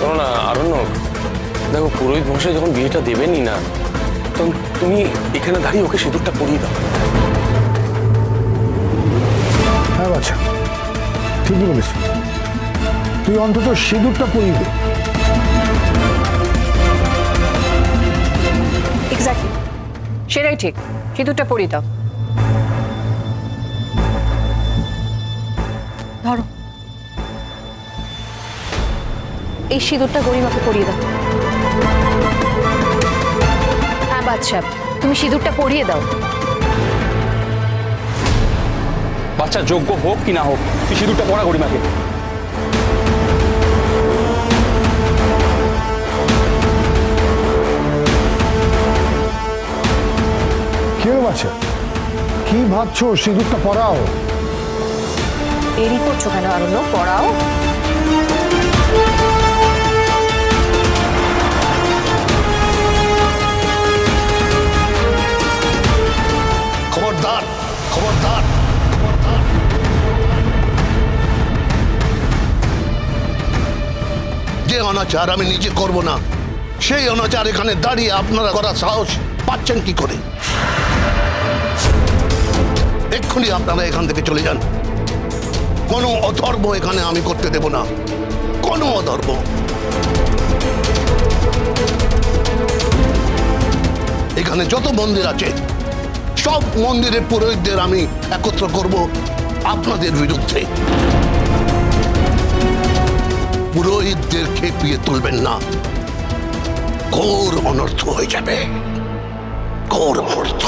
শোনো না আরণ্যক দেখো পুরোহিত মশাই যখন বিয়েটা দেবেনই না তখন তুমি এখানে দাঁড়িয়ে ওকে সিঁদুরটা পরিয়ে দাও। হ্যাঁ বাচ্চা ঠিকই বলেছিস তুই অন্তত সিঁদুরটা পরিয়ে দে। এক্স্যাক্টলি সেটাই ঠিক। সিঁদুরটা পরিয়ে দাও। ধরো। এই সিঁদুরটা গরিমাকে পরিয়ে দাও। হ্যাঁ বাচ্চা তুমি সিঁদুরটা পরিয়ে দাও। বাচ্চা যোগ্য হোক কি না হোক তুই সিঁদুরটা পড়া গরিমাকে। কি হলো কি ভাবছ? সিঁদুরটা পড়াও দেরি করছ কেন আরণ্য পড়াও খবরদার খবরদার যে অনাচার আমি নিজে করব না। সেই অনাচার এখানে দাঁড়িয়ে আপনারা করার সাহস পাচ্ছেন কি করে? এক্ষুনি আপনারা এখান থেকে চলে যান। কোনো অধর্ম এখানে আমি করতে দেব না। কোনো অধর্ম। এখানে যত মন্দির আছে সব মন্দিরের পুরোহিতদের আমি একত্র করব আপনাদের বিরুদ্ধে। পুরোহিতদের খেপিয়ে তুলবেন না। ঘোর অনর্থ হয়ে যাবে। ঘোর অনর্থ।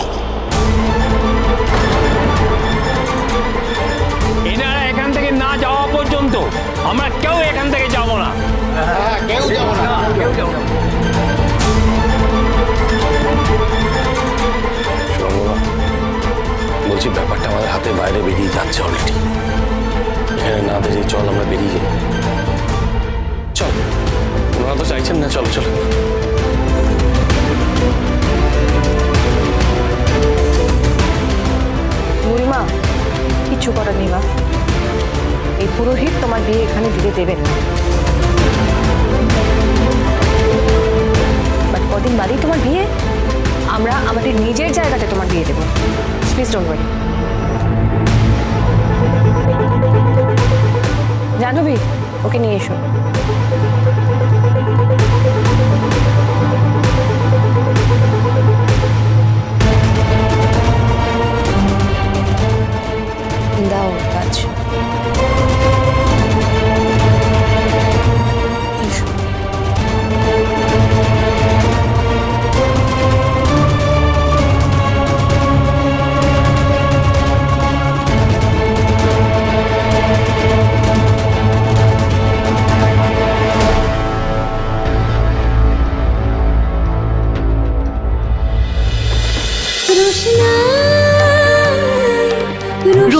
ব্যাপারটা আমাদের হাতে বাইরে বেরিয়ে যাচ্ছে অলরেডি এখানে না দাঁড়িয়ে চল, আমরা বেরিয়ে যাই। চল, ওনারা তো চাইছেন না, চলো চলো। বুড়িমা, কিচ্ছু করার নেই মা। এই পুরোহিত তোমার বিয়ে এখানে দিতে দেবেন না। বাট কদিন বাদেই তোমার বিয়ে, আমরা আমাদের নিজের জায়গাতে তোমার বিয়ে দেবো। প্লিজ ডোন্ট ওয়ারি জাহ্নবী ওকে নিয়ে এসো। দাও কাজ